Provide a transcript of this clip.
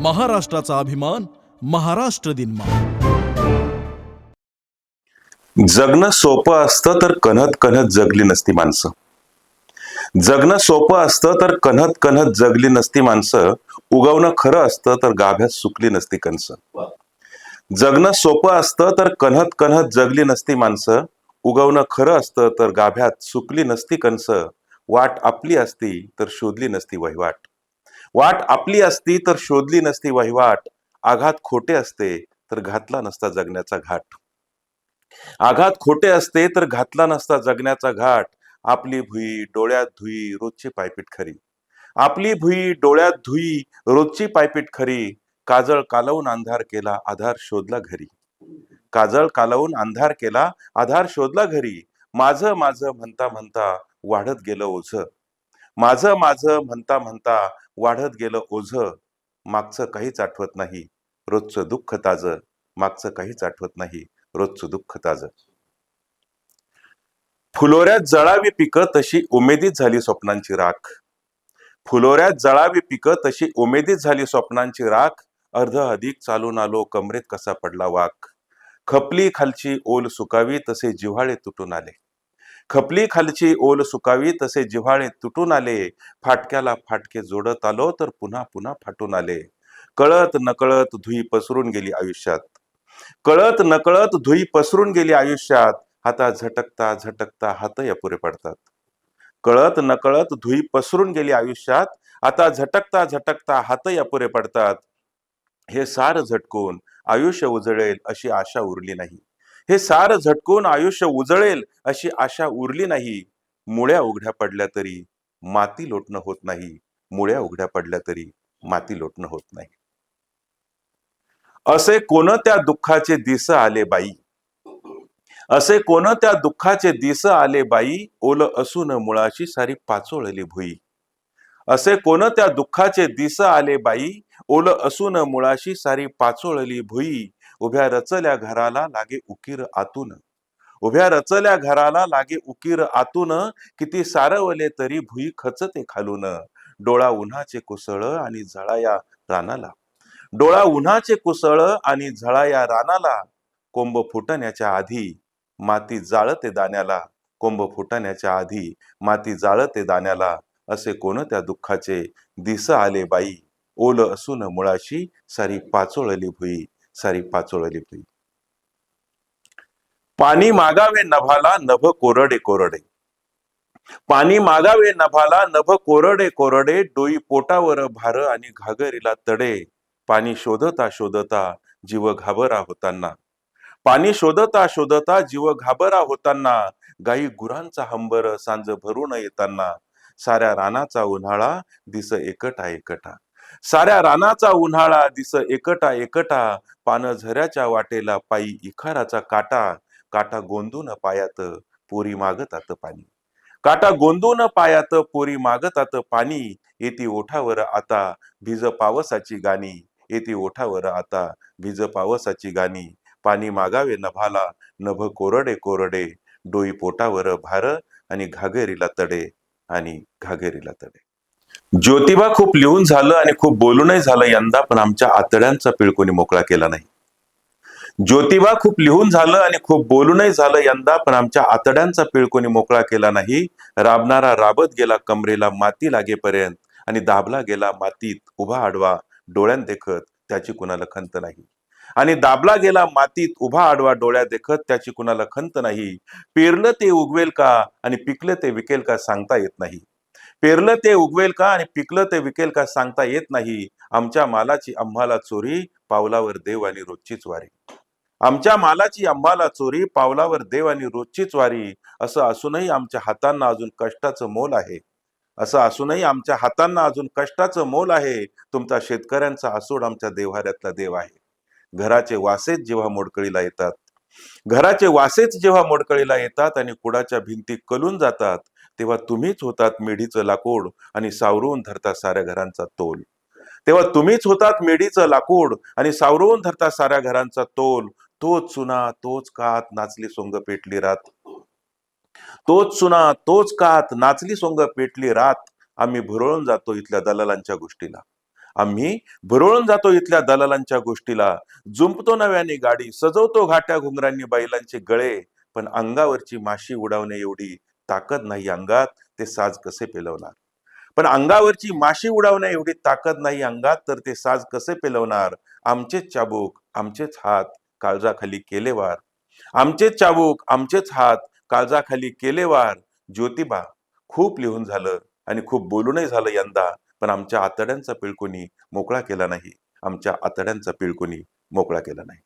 महाराष्ट्राचा अभिमान महाराष्ट्र दिनमा जगणं सोपं असतं तर कन्हत कन्हत जगली नसती माणसं. जगणं सोपं असतं तर कन्हत कन्हत जगली नसती माणसं. उगवणं खरं असतं तर गाभ्यात सुकली नसती कणसं. जगणं सोपं असतं तर कन्हत कन्हत जगली नसती माणसं. उगवणं खरं असतं तर गाभ्यात सुकली नसती कणसं. वाट आपली असती तर शोधली नसती वहिवाट. वाट आपली असती तर शोधली नसती वहिवाट. आघात खोटे असते तर घातला नसता जगण्याचा घाट. आघात खोटे असते तर घातला नसता जगण्याचा घाट. आपली भुई डोळ्यात धुई रोजची पायपीट खरी. आपली भुई डोळ्यात धुई रोजची पायपीट खरी. काजळ कालवून अंधार केला आधार शोधला घरी. काजळ कालवून अंधार केला आधार शोधला घरी. माझं माझं म्हणता म्हणता वाढत गेलं ओझ. माझं माझं म्हणता म्हणता वाढत गेलं ओझ. मागचं काहीच आठवत नाही. रोजचं दुःख ताजं. मागचं काहीच आठवत नाही. रोजचं दुःख ताज. फुलोऱ्यात जळावी पिकं तशी उमेदीत झाली स्वप्नांची राख. फुलोऱ्यात जळावी पिकं तशी उमेदीत झाली स्वप्नांची राख. अर्ध अधिक चालून आलो कमरेत कसा पडला वाक. खपली खालची ओल सुकावी तसे जिव्हाळे तुटून आले. खपली खालची ओल सुकावी तसे जिव्हाळे तुटून आले. फाटक्याला फाटके जोडत आलो तर पुन्हा पुन्हा फाटून आले. कळत नकळत धुई पसरून गेली आयुष्यात. कळत नकळत धुई पसरून गेली आयुष्यात. हाता झटकता झटकता हात अपुरे पडतात. कळत नकळत धुई पसरून गेली आयुष्यात. आता झटकता झटकता हात अपुरे पडतात. हे सार झटकून आयुष्य उजळेल अशी आशा उरली नाही. हे सार झटकून आयुष्य उजळेल अशी आशा उरली नाही. मुळ्या उघड्या पडल्या तरी माती लोटणं होत नाही. मुळ्या उघड्या पडल्या तरी माती लोटणं होत नाही. असे कोणत्या दुःखाचे दिस आले बाई? असे कोणत्या दुःखाचे दिस आले बाई? ओल असून मुळाशी सारी पाचोळली भुई. असे कोणत्या दुःखाचे दिस आले बाई? ओल असून मुळाशी सारी पाचोळली भुई. उभ्या रचल्या घराला लागे उकीर आतून. उभ्या रचल्या घराला लागे उकीर आतून किती सारवले तरी भुई खचते खालून. डोळा उन्हाचे कुसळ आणि झळाया रानाला. डोळा उन्हाचे कुसळ आणि झळाया रानाला. कोंब फुटण्याच्या आधी माती जाळते दाण्याला. कोंब फुटण्याच्या आधी माती जाळते दाण्याला. असे कोणत्या दुःखाचे दिस आले बाई. ओल असून मुळाशी सारी पाचोळली भुई. सारी पाचोळली भुई पाणी मागावे नभाला नभ कोरडे कोरडे. पाणी मागावे नभाला नभ कोरडे कोरडे डोई पोटावर भार आणि घागरीला तडे. पाणी शोधता शोधता जीव घाबरा होताना. पाणी शोधता शोधता जीव घाबरा होताना. गाई गुरांचा हंबर सांज भरून येताना. साऱ्या रानाचा उन्हाळा दिस एकटा एकटा. साऱ्या रानाचा उन्हाळा दिस एकटा एकटा पान झऱ्याच्या वाटेला पायी इखाराचा काटा काटा गोंदून पायात पोरी मागतात पाणी. काटा गोंदून पायात पोरी मागतात पाणी येती ओठावर आता भिज पावसाची गाणी येती ओठावर आता भिज पावसाची गाणी पाणी मागावे नभाला नभ कोरडे कोरडे डोई पोटावर भार आणि घागेरीला तडे आणि घागेरीला तडे. ज्योतिबा खूप लिहून झालं आणि खूप बोलूनही झालं यंदा पण आमच्या आतड्यांचा पिळकोनी मोकळा केला नाही. ज्योतिबा खूप लिहून झालं आणि खूप बोलूनही झालं यंदा पण आमच्या आतड्यांचा पिळकोनी मोकळा केला नाही. राबणारा राबत गेला कमरेला माती लागेपर्यंत आणि दाबला गेला मातीत उभा आडवा डोळ्यात देखत त्याची कुणाला खंत नाही. आणि दाबला गेला मातीत उभा आडवा डोळ्या देखत त्याची कुणाला खंत नाही. पेरलं ते उगवेल का आणि पिकलं ते विकेल का सांगता येत नाही. पेरलं ते उगवेल का आणि पिकलं ते विकेल का सांगता येत नाही. आमच्या मालाची आम्हाला चोरी पावलावर देव आणि रोजचीच वारी. आमच्या मालाची आम्हाला चोरी पावलावर देव आणि रोजचीच वारी. असं असूनही आमच्या हातांना अजून कष्टाचं मोल आहे. असं असूनही आमच्या हातांना अजून कष्टाचं मोल आहे. तुमचा शेतकऱ्यांचा आसूड आमच्या देव्हाऱ्यातला देव आहे. घराचे वासेच जेव्हा मोडकळीला येतात. घराचे वासेच जेव्हा मोडकळीला येतात आणि कुडाच्या भिंती कलून जातात तेव्हा तुम्हीच होतात मेढीचं लाकूड आणि सावरून धरता साऱ्या घरांचा तोल. तेव्हा तुम्हीच होतात मेढीचं लाकूड आणि सावरून धरता साऱ्या घरांचा तोल. तोच सुना तोच कात नाचली सोंग पेटली रात. तोच सुना तोच कात नाचली सोंग पेटली रात. आम्ही भुरळून जातो इथल्या दलालांच्या गोष्टीला. आम्ही भुरळून जातो इथल्या दलालांच्या गोष्टीला. जुंपतो नव्याने गाडी सजवतो घाट्या घुंगरांनी बैलांचे गळे. पण अंगावरची माशी उडवणे एवढी ताकद नाही अंगात ते साज कसे पेलवणार? पण अंगावरची माशी उडवण्या एवढी ताकद नाही अंगात तर ते साज कसे पेलवणार? आमचेच चाबूक आमचेच हात काळजाखाली केले वार आमचेच चाबूक आमचेच हात काळजाखाली केले वार ज्योतिबा खूप लिहून झालं आणि खूप बोलूनही झालं यंदा पण आमच्या आतड्यांचा पिळकोणी मोकळा केला नाही. आमच्या आतड्यांचा पिळकोणी मोकळा केला नाही.